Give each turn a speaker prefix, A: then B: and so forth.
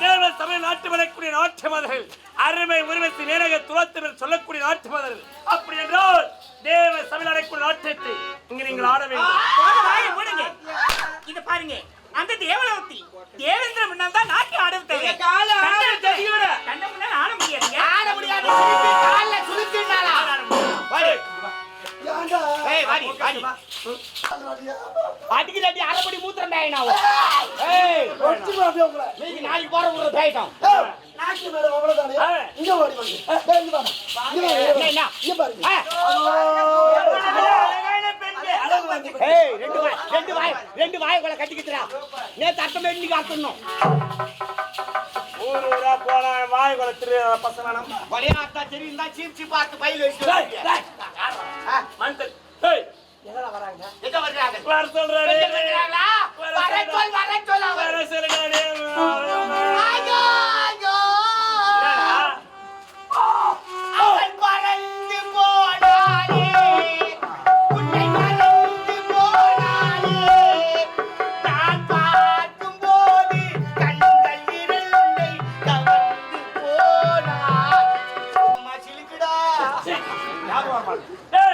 A: தேவ தமிழ் நாட்டு வளரக்கூடிய நாட்டு மதர்கள் அருமை உருவத்தை நேரக துளத்தினர் சொல்லக்கூடிய நாட்டு மதர்கள். அப்படி என்றால் தேவ தமிழ் அடைக்கூடிய நாட்டத்தை இங்கு நீங்கள் ஆட வேண்டும்.
B: இத பாருங்க. அந்த தேவலோகத்தி தேவேந்திர முன்னால் தான் நாட்டியம் ஆட முடியாதுங்க.
C: ஆட முடியாது. ஏய், வாடி, வாடி. அடிக்கிற அடி அரைப்படி மூத்திரம். ஏய், நீங்க நாளைக்கு போற ஊர்ல பேயிட்டோம். ஏய், ரெண்டு வாய், ரெண்டு வாய், ரெண்டு வாய்க்குள்ள கட்டிக்கிட்டுடா. நேத்து இன்னைக்கு அர்த்தணும்.
A: ஊர் ஊரா போனா வாய் குளத்திரு பசங்க நம்ம?
C: வழியா அத்தா தெரியுந்தா சீப் சீப் பார்த்து பையில
A: டேய், வர சொல்றா
C: வெளிய
A: டேய்.
C: வர்றாங்களா? வர சொல், வர சொல் அவன்.
A: வர சொல்லுடா டேய்.
C: ஐயோ, ஐயோ. அவள் பறந்து போனாளே. உன்னை மறந்து போனாளே. நான் பார்க்கும்போது கண்கள் இரண்டை கவர்ந்து போனாள். அம்மா சிலுக்குடா.
A: டேய்,